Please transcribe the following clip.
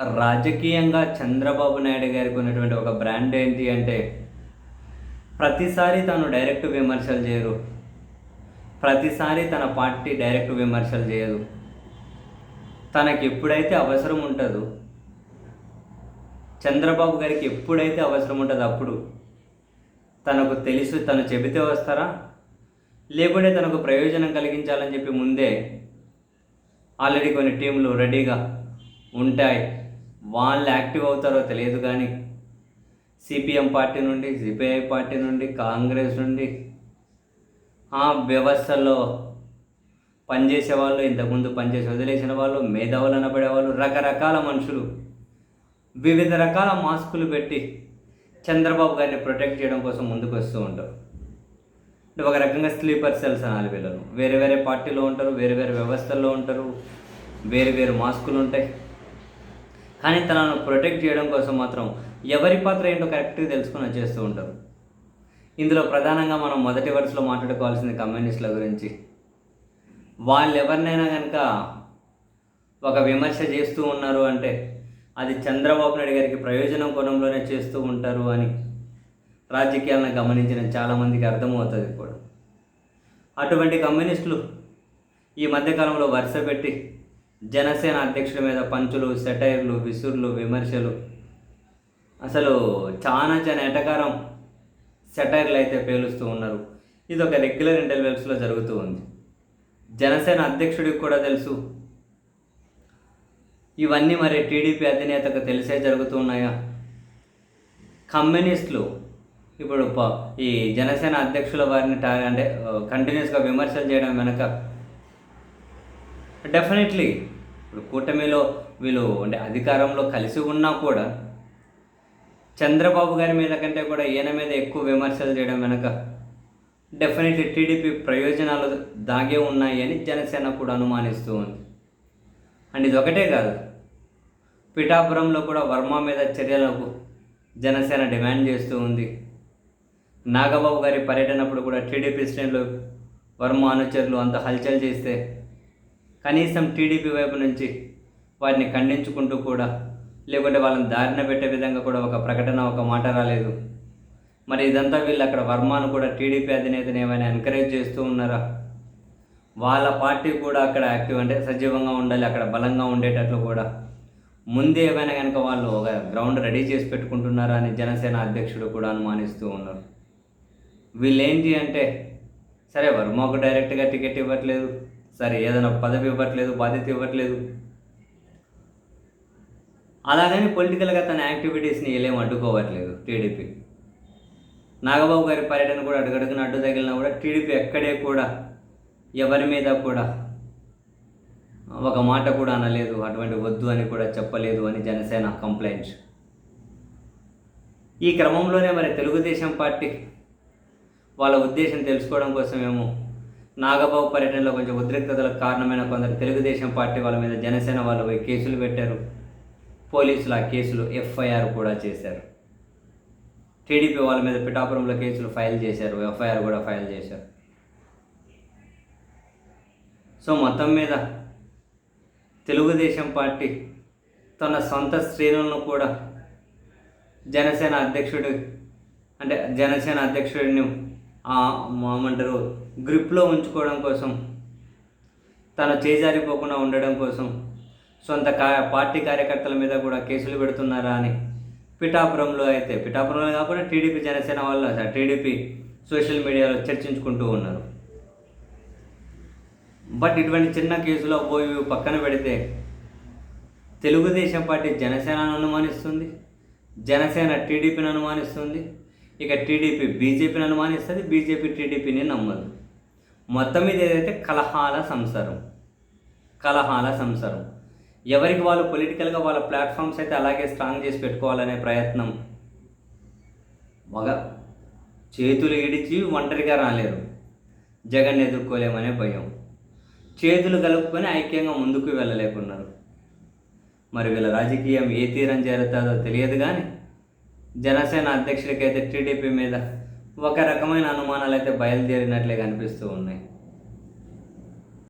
రాజకీయంగా చంద్రబాబు నాయుడు గారికి ఉన్నటువంటి ఒక బ్రాండ్ ఏంటి అంటే ప్రతిసారి తను డైరెక్ట్ విమర్శలు చేయరు. ప్రతిసారి తన పార్టీ డైరెక్ట్ విమర్శలు చేయదు. తనకి ఎప్పుడైతే అవసరం ఉంటుందో చంద్రబాబు గారికి ఎప్పుడైతే అవసరం ఉంటుందో అప్పుడు తనకు తెలుసు తను చెబితే వస్తారా? లేకుంటే తనకు ప్రయోజనం కలిగించాలని చెప్పి ముందే ఆల్రెడీ కొన్ని టీంలు రెడీగా ఉంటాయి. వాళ్ళు యాక్టివ్ అవుతారో తెలియదు కానీ సిపిఎం పార్టీ నుండి సిపిఐ పార్టీ నుండి కాంగ్రెస్ నుండి ఆ వ్యవస్థలో పనిచేసే వాళ్ళు ఇంతకుముందు పనిచేసి వదిలేసిన వాళ్ళు మేధావులు అనబడేవాళ్ళు రకరకాల మనుషులు వివిధ రకాల మాస్కులు పెట్టి చంద్రబాబు గారిని ప్రొటెక్ట్ చేయడం కోసం ముందుకు వస్తూ ఉంటారు. అంటే ఒక రకంగా స్లీపర్ సెల్స్ అనాలి వీళ్ళను. వేరే వేరే పార్టీలో ఉంటారు వేరే వేరే వ్యవస్థల్లో ఉంటారు వేరు వేరు మాస్కులు ఉంటాయి. కానీ తనను ప్రొటెక్ట్ చేయడం కోసం మాత్రం ఎవరి పాత్ర ఏంటో కరెక్ట్గా తెలుసుకుని చేస్తూ ఉంటారు. ఇందులో ప్రధానంగా మనం మొదటి వరుసలో మాట్లాడుకోవాల్సింది కమ్యూనిస్టుల గురించి. వాళ్ళు ఎవరినైనా కనుక ఒక విమర్శ చేస్తూ ఉన్నారు అంటే అది చంద్రబాబు నాయుడు గారికి ప్రయోజనం కోణంలోనే చేస్తూ ఉంటారు అని రాజకీయాలను గమనించిన చాలామందికి అర్థమవుతుంది కూడా. అటువంటి కమ్యూనిస్టులు ఈ మధ్యకాలంలో వరుస పెట్టి జనసేన అధ్యక్షుడి మీద పంచులు సెటైర్లు విసుర్లు విమర్శలు. అసలు చాలా చాలా ఎటకారం సెటైర్లు అయితే పేలుస్తూ ఉన్నారు. ఇది ఒక రెగ్యులర్ ఇంటర్వెల్స్లో జరుగుతూ ఉంది. జనసేన అధ్యక్షుడికి కూడా తెలుసు. ఇవన్నీ మరి టీడీపీ అధినేతకు తెలిసే జరుగుతూ ఉన్నాయా? కమ్యూనిస్టులు ఇప్పుడు ప- ఈ జనసేన అధ్యక్షుల వారిని టా అంటే కంటిన్యూస్గా విమర్శలు చేయడం వెనక డెఫినెట్లీ ఇప్పుడు కూటమిలో వీళ్ళు అంటే అధికారంలో కలిసి ఉన్నా కూడా చంద్రబాబు గారి మీద కంటే కూడా ఈయన మీద ఎక్కువ విమర్శలు చేయడం వెనక డెఫినెట్లీ టీడీపీ ప్రయోజనాలు దాగే ఉన్నాయి అని జనసేన కూడా అనుమానిస్తూ ఉంది. అండ్ ఇది ఒకటే కాదు. పిఠాపురంలో కూడా వర్మ మీద చర్యలకు జనసేన డిమాండ్ చేస్తూ ఉంది. నాగబాబు గారి పర్యటనప్పుడు కూడా టీడీపీ శ్రేణులు వర్మ అనుచరులు అంత హల్చల్ చేస్తే కనీసం టీడీపీ వైపు నుంచి వారిని ఖండించుకుంటూ కూడా లేకుంటే వాళ్ళని దారిన పెట్టే విధంగా కూడా ఒక ప్రకటన ఒక మాట రాలేదు. మరి ఇదంతా వీళ్ళు అక్కడ వర్మను కూడా టీడీపీ అధినేతని ఏమైనా ఎంకరేజ్ చేస్తూ ఉన్నారా? వాళ్ళ పార్టీ కూడా అక్కడ యాక్టివ్ అంటే సజీవంగా ఉండాలి అక్కడ బలంగా ఉండేటట్లు కూడా. ముందే ఏమైనా కనుక వాళ్ళు ఒక గ్రౌండ్ రెడీ చేసి పెట్టుకుంటున్నారా అని జనసేన అధ్యక్షుడు కూడా అనుమానిస్తూ ఉన్నారు. వీళ్ళేంటి అంటే సరే వర్మకు డైరెక్ట్గా టికెట్ ఇవ్వట్లేదు. సరే ఏదైనా పదవి ఇవ్వట్లేదు బాధ్యత ఇవ్వట్లేదు. అలాగని పొలిటికల్గా తన యాక్టివిటీస్ని ఏలేం అడ్డుకోవట్లేదు టీడీపీ. నాగబాబు గారి పర్యటన కూడా అడుగడుగున అడ్డు తగిలినా కూడా టీడీపీ ఎక్కడే కూడా ఎవరి మీద కూడా ఒక మాట కూడా అనలేదు అటువంటి వద్దు అని కూడా చెప్పలేదు అని జనసేన కంప్లైంట్ ఈ క్రమంలోనే మరి తెలుగుదేశం పార్టీ వాళ్ళ ఉద్దేశం తెలుసుకోవడం కోసమేమో నాగబాబు పర్యటనలో కొంచెం ఉద్రిక్తతలకు కారణమైన కొందరు తెలుగుదేశం పార్టీ వాళ్ళ మీద జనసేన వాళ్ళు పోయి కేసులు పెట్టారు. పోలీసులు ఆ కేసులు ఎఫ్ఐఆర్ కూడా చేశారు. టీడీపీ వాళ్ళ మీద పిఠాపురంలో కేసులు ఫైల్ చేశారు. ఎఫ్ఐఆర్ కూడా ఫైల్ చేశారు. సో మొత్తం మీద తెలుగుదేశం పార్టీ తన సొంత శ్రేణులను కూడా జనసేన అధ్యక్షుడు అంటే జనసేన అధ్యక్షుడిని ఏమంటారు గ్రిప్లో ఉంచుకోవడం కోసం తను చేజారిపోకుండా ఉండడం కోసం సొంత కా పార్టీ కార్యకర్తల మీద కూడా కేసులు పెడుతున్నారా అని పిఠాపురంలో అయితే పిఠాపురంలో కాకుండా టీడీపీ జనసేన వాళ్ళు టీడీపీ సోషల్ మీడియాలో చర్చించుకుంటూ ఉన్నారు. బట్ ఇటువంటి చిన్న కేసులో పోయి పక్కన పెడితే తెలుగుదేశం పార్టీ జనసేనను అనుమానిస్తుంది జనసేన టీడీపీని అనుమానిస్తుంది ఇక టీడీపీ బీజేపీని అనుమానిస్తుంది బీజేపీ టీడీపీని నమ్మదు. మొత్తం మీద ఏదైతే కలహాల సంసారం కలహాల సంసారం. ఎవరికి వాళ్ళు పొలిటికల్గా వాళ్ళ ప్లాట్ఫామ్స్ అయితే అలాగే స్ట్రాంగ్ చేసి పెట్టుకోవాలనే ప్రయత్నం మగ చేతులు ఇడిచి ఒంటరిగా రాలేరు. జగన్ ఎదుర్కోలేమనే భయం. చేతులు కలుపుకొని ఐక్యంగా ముందుకు వెళ్ళలేకున్నారు. మరి వీళ్ళ రాజకీయం ఏ తీరం చేరుతుందో తెలియదు కానీ జనసేన అధ్యక్షుడికైతే టీడీపీ మీద ఒక రకమైన అనుమానాలు అయితే బయలుదేరినట్లే కనిపిస్తూ ఉన్నాయి.